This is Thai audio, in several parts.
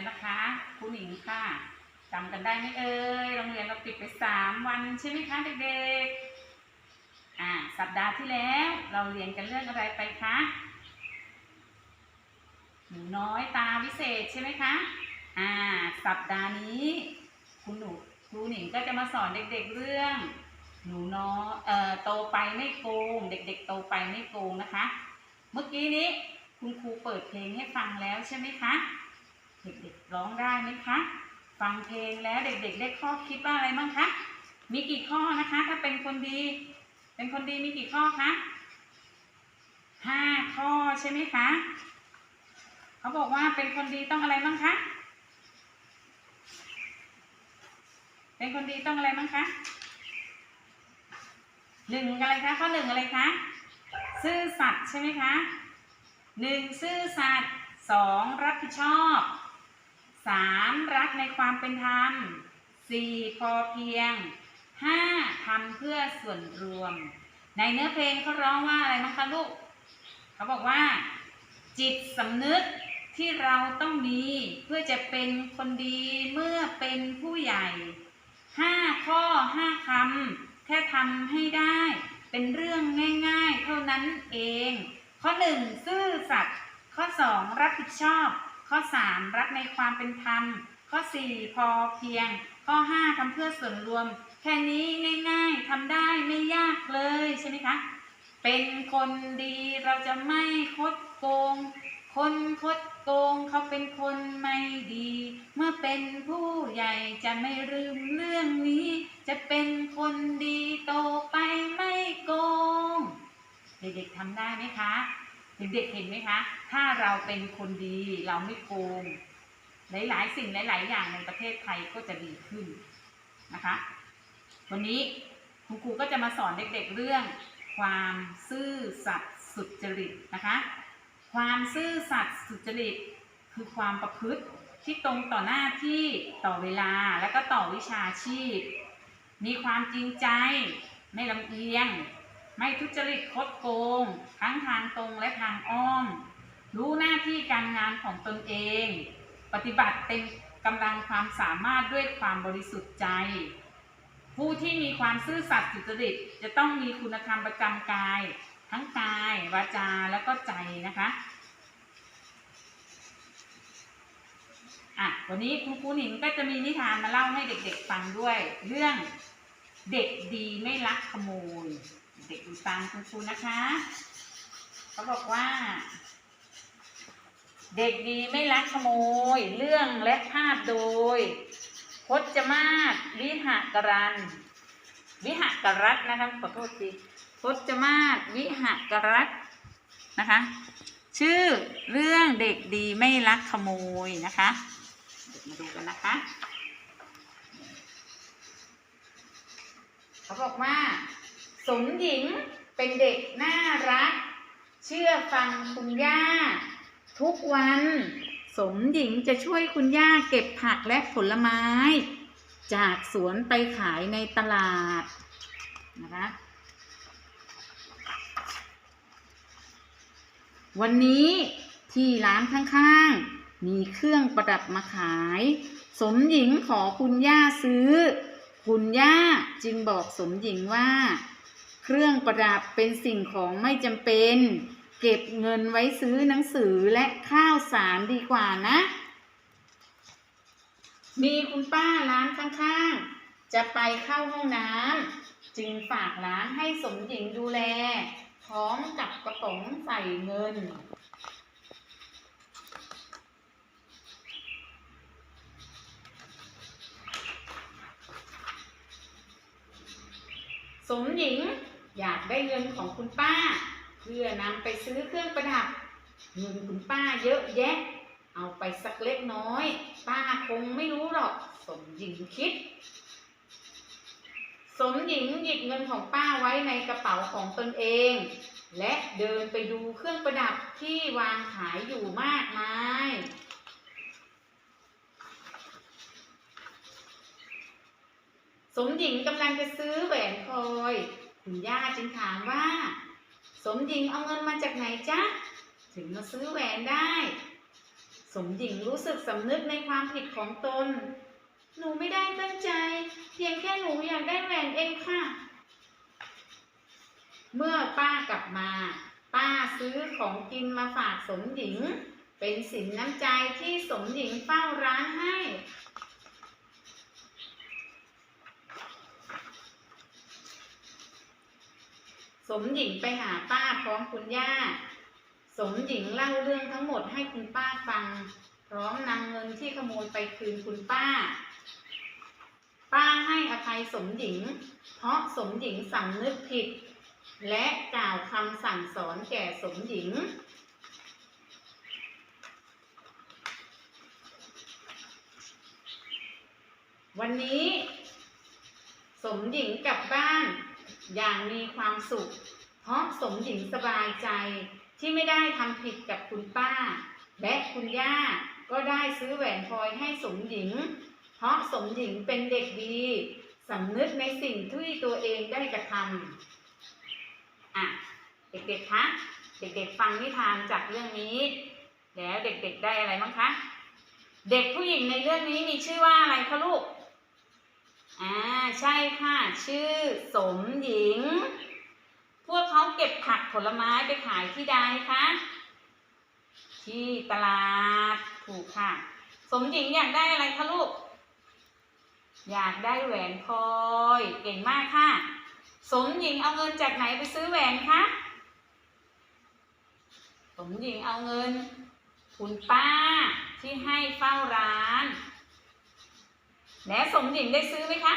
แล้วนะคะครูหนิงค่ะจำกันได้ไหมเอ่ยโรงเรียนเราปิดไปสามวันใช่ไหมคะเด็กๆอ่าสัปดาห์ที่แล้วเราเรียนกันเรื่องอะไรไปคะหนูน้อยตาวิเศษใช่ไหมคะอ่าสัปดาห์นี้คุณหนูครูหนิงก็จะมาสอนเด็กๆเรื่อง หนูน้อยเอ่อโตไปไม่โกง เด็ก ๆ โตไปไม่โกงนะคะ เมื่อกี้นี้คุณครูเปิดเพลงให้ฟังแล้วใช่ไหมคะ เด็กๆร้องได้ไหมคะ ฟังเพลงแล้วเด็กๆได้ข้อคิดว่าอะไรบ้างคะ มีกี่ข้อนะคะ ถ้าเป็นคนดี เป็นคนดีมีกี่ข้อคะห้าข้อใช่ไหมคะ เขาบอกว่าเป็นคนดีต้องอะไรบ้างคะ เป็นคนดีต้องอะไรบ้างคะหนึ่งอะไรคะข้อหนึ่งอะไรคะซื่อสัตย์ใช่ไหมคะหนึ่งซื่อสัตย์สองรับผิดชอบ สามรักในความเป็นธรรมสี่พอเพียงห้าทำเพื่อส่วนรวม ในเนื้อเพลงเขาร้องว่าอะไรนะคะลูกเขาบอกว่า จิตสำนึกที่เราต้องมีเพื่อจะเป็นคนดีเมื่อเป็นผู้ใหญ่ห้าข้อห้าคำแค่ทำให้ได้ เป็นเรื่องง่าย ๆ เท่านั้นเอง ข้อ1ซื่อสัตย์ข้อ2รับผิดชอบ ข้อ 3 รักในความเป็นธรรม ข้อ 4 พอเพียง ข้อ 5ทำเพื่อส่วนรวม แค่นี้ง่ายๆทำได้ไม่ยากเลยใช่ไหมคะ เป็นคนดีเราจะไม่คดโกง คนคดโกงเขาเป็นคนไม่ดี เมื่อเป็นผู้ใหญ่จะไม่ลืมเรื่องนี้ จะเป็นคนดีโตไปไม่โกง เด็กๆทำได้ไหมคะ เด็กๆเห็นไหมคะ ถ้าเราเป็นคนดีเราไม่โกง หลายๆ สิ่งหลาย ๆ อย่างในประเทศไทยก็จะดีขึ้นนะคะ วันนี้คุณครูก็จะมาสอนเด็ก ๆ เรื่องความซื่อสัตย์สุจริตนะคะ ความซื่อสัตย์สุจริตคือความประพฤติที่ตรงต่อหน้าที่ต่อเวลาและก็ต่อวิชาชีพ มีความจริงใจไม่ลำเอียง ไม่ทุจริตคดโกง ทั้งทางตรงและทางอ้อม รู้หน้าที่การงานของตนเอง ปฏิบัติเต็มกำลังความสามารถด้วยความบริสุทธิ์ใจ ผู้ที่มีความซื่อสัตย์สุจริตจะต้องมีคุณธรรมประจำกาย ทั้งกาย วาจาแล้วก็ใจนะคะอะวันนี้คุณครูหนิงก็จะมีนิทานมาเล่าให้เด็กๆฟังด้วย เรื่องเด็กดีไม่ลักขโมย เด็กดูตามคุณครูนะคะ เขาบอกว่า เด็กดีไม่ลักขโมย เรื่องและภาพโดยพจมาศวิหกรัน วิหกรัตนะคะขอโทษทีพจมาศวิหกรัตนะคะ ชื่อเรื่องเด็กดีไม่ลักขโมยนะคะเดี๋ยวมาดูกันนะคะ เขาบอกว่า สมหญิงเป็นเด็กน่ารัก เชื่อฟังคุณย่า ทุกวัน สมหญิงจะช่วยคุณย่าเก็บผักและผลไม้ จากสวนไปขายในตลาดนะคะวันนี้ที่ร้านข้างๆ มีเครื่องประดับมาขาย สมหญิงขอคุณย่าซื้อ คุณย่าจึงบอกสมหญิงว่า เครื่องประดับเป็นสิ่งของไม่จำเป็น เก็บเงินไว้ซื้อหนังสือและข้าวสารดีกว่านะ มีคุณป้าร้านข้างๆ จะไปเข้าห้องน้ำจึงฝากร้านให้สมหญิงดูแลพร้อมกับกระป๋องใส่เงินสมหญิง อยากได้เงินของคุณป้า เพื่อนำไปซื้อเครื่องประดับ เงินคุณป้าเยอะแยะ เอาไปสักเล็กน้อย ป้าคงไม่รู้หรอก สมหญิงคิด สมหญิงหยิบเงินของป้าไว้ในกระเป๋าของตนเอง และเดินไปดูเครื่องประดับที่วางขายอยู่มากมายสมหญิงกำลังจะซื้อแหวนพลอย คุณย่าจึงถามว่า สมหญิงเอาเงินมาจากไหนจ๊ะ ถึงมาซื้อแหวนได้ สมหญิงรู้สึกสำนึกในความผิดของตน หนูไม่ได้ตั้งใจ เพียงแค่หนูอยากได้แหวนเองค่ะ เมื่อป้ากลับมา ป้าซื้อของกินมาฝากสมหญิง เป็นสินน้ำใจที่สมหญิงเฝ้าร้านให้ สมหญิงไปหาป้าพร้อมคุณย่า สมหญิงเล่าเรื่องทั้งหมดให้คุณป้าฟัง พร้อมนำเงินที่ขโมยไปคืนคุณป้า ป้าให้อภัยสมหญิง เพราะสมหญิงสำนึกผิด และกล่าวคำสั่งสอนแก่สมหญิงวันนี้ สมหญิงกลับบ้าน อย่างมีความสุขเพราะสมหญิงสบายใจที่ไม่ได้ทำผิดกับคุณป้า และคุณย่าก็ได้ซื้อแหวนพลอยให้สมหญิง เพราะสมหญิงเป็นเด็กดีสำนึกในสิ่งที่ตัวเองได้กระทำอะเด็กๆคะเด็กๆฟังนิทานจากเรื่องนี้ แล้วเด็กๆได้อะไรบ้างคะ เด็กผู้หญิงในเรื่องนี้มีชื่อว่าอะไรคะลูก อ่าใช่ค่ะ ชื่อสมหญิง พวกเขาเก็บผักผลไม้ไปขายที่ใดคะ ที่ตลาดถูกค่ะ สมหญิงอยากได้อะไรคะลูก อยากได้แหวนพลอยเก่งมากค่ะ สมหญิงเอาเงินจากไหนไปซื้อแหวนคะสมหญิงเอาเงิน คุณป้าที่ให้เฝ้าร้าน และสมหญิงได้ซื้อไหมคะ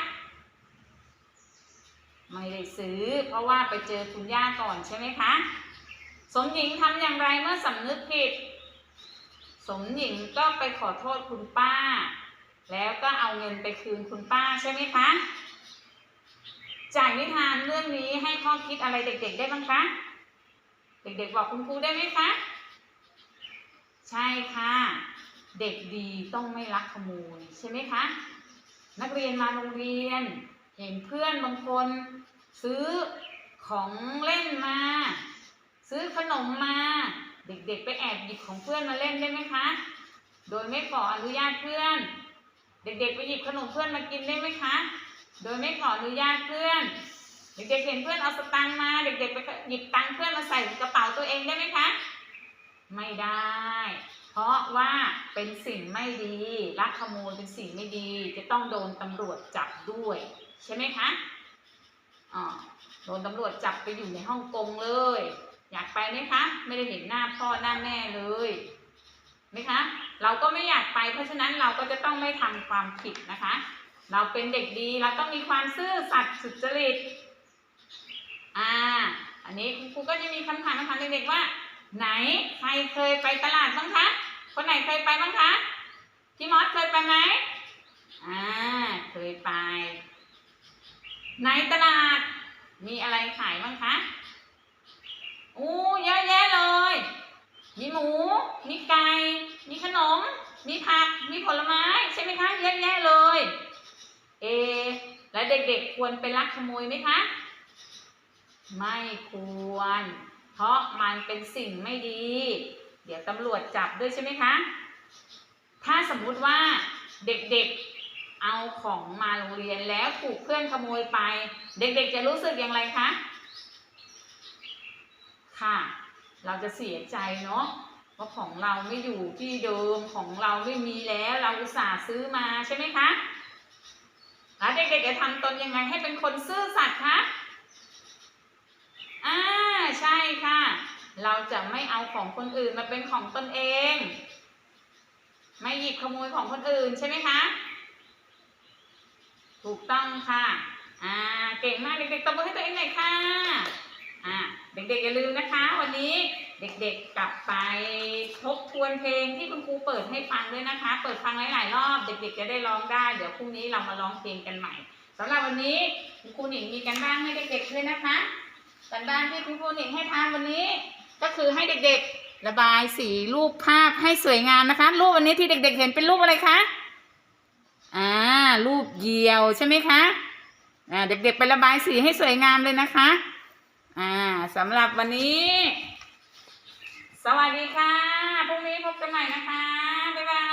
ไม่ได้ซื้อ เพราะว่าไปเจอคุณย่าก่อนใช่ไหมคะ สมหญิงทำอย่างไรเมื่อสำนึกผิด สมหญิงก็ไปขอโทษคุณป้า แล้วก็เอาเงินไปคืนคุณป้าใช่ไหมคะ จากนิทานเรื่องนี้ให้ข้อคิดอะไรเด็กๆได้บ้างคะ เด็กๆบอกคุณครูได้ไหมคะ ใช่ค่ะ เด็กดีต้องไม่ลักขโมยใช่ไหมคะ นักเรียนมาโรงเรียน เห็นเพื่อนบางคน ซื้อของเล่นมา ซื้อขนมมา เด็กๆ ไปแอบหยิบของเพื่อนมาเล่นได้ไหมคะ โดยไม่ขออนุญาตเพื่อน เด็กๆ ไปหยิบขนมเพื่อนมากินได้ไหมคะ โดยไม่ขออนุญาตเพื่อน เด็กๆ เห็นเพื่อนเอาสตังค์มา เด็กๆ ไปหยิบตังค์เพื่อนมาใส่กระเป๋าตัวเองได้ไหมคะ ไม่ได้ เพราะว่าเป็นสิ่งไม่ดีลักขโมยเป็นสิ่งไม่ดีจะต้องโดนตำรวจจับด้วย ใช่ไหมคะอ๋อโดนตำรวจจับไปอยู่ในฮ่องกงเลย อยากไปไหมคะ ไม่ได้เห็นหน้าพ่อหน้าแม่เลยไหมคะ เราก็ไม่อยากไป เพราะฉะนั้นเราก็จะต้องไม่ทำความผิดนะคะ เราเป็นเด็กดีเราต้องมีความซื่อสัตย์สุจริตอ่าอันนี้คุณครูก็จะมีคำถามคำถามเด็กๆว่า ไหนใครเคยไปตลาดบ้างคะ คนไหนเคยไปบ้างคะพี่มอสเคยไปไหมอ่าเคยไป ในตลาด มีอะไรขายบ้างคะอู้เยอะแยะเลย มีหมู มีไก่ มีขนม มีผัก มีผลไม้ ใช่ไหมคะ เยอะแยะเลย เอ แล้วเด็กๆควรไปลักขโมยไหมคะ ไม่ควร เพราะมันเป็นสิ่งไม่ดี เดี๋ยวตำรวจจับด้วยใช่ไหมคะ ถ้าสมมุติว่าเด็กๆเอาของมาโรงเรียนแล้วถูกเพื่อนขโมยไป เด็กๆจะรู้สึกอย่างไรคะ ค่ะ เราจะเสียใจเนาะว่าของเราไม่อยู่ที่เดิมของเราไม่มีแล้วเราอุตส่าห์ซื้อมาใช่ไหมคะแล้วเด็กๆจะทำตนยังไงให้เป็นคนซื่อสัตย์คะอ่าใช่ค่ะ เราจะไม่เอาของคนอื่นมาเป็นของตนเอง ไม่หยิบขโมยของคนอื่นใช่ไหมคะ ถูกต้องค่ะ อ่า เก่งมากเด็กๆตบมือให้ตัวเองหน่อยค่ะ อ่า เด็กๆอย่าลืมนะคะ วันนี้เด็กๆกลับไปทบทวนเพลงที่คุณครูเปิดให้ฟังด้วยนะคะ เปิดฟังหลายๆรอบ เด็กๆจะได้ร้องได้ เดี๋ยวพรุ่งนี้เรามาร้องเพลงกันใหม่สำหรับวันนี้คุณครูหนิงมีกันบ้านให้เด็กๆด้วยนะคะกันบ้านที่คุณครูหนิงให้ทำวันนี้ ก็คือให้เด็กๆ ระบายสีรูปภาพให้สวยงามนะคะ รูปวันนี้ที่เด็ก ๆ เห็นเป็นรูปอะไรคะอ่ารูปเหยี่ยวใช่ไหมคะอ่าเด็กๆไประบายสีให้สวยงามเลยนะคะอ่าสำหรับวันนี้ สวัสดีค่ะพรุ่งนี้พบกันใหม่นะคะบ๊ายบาย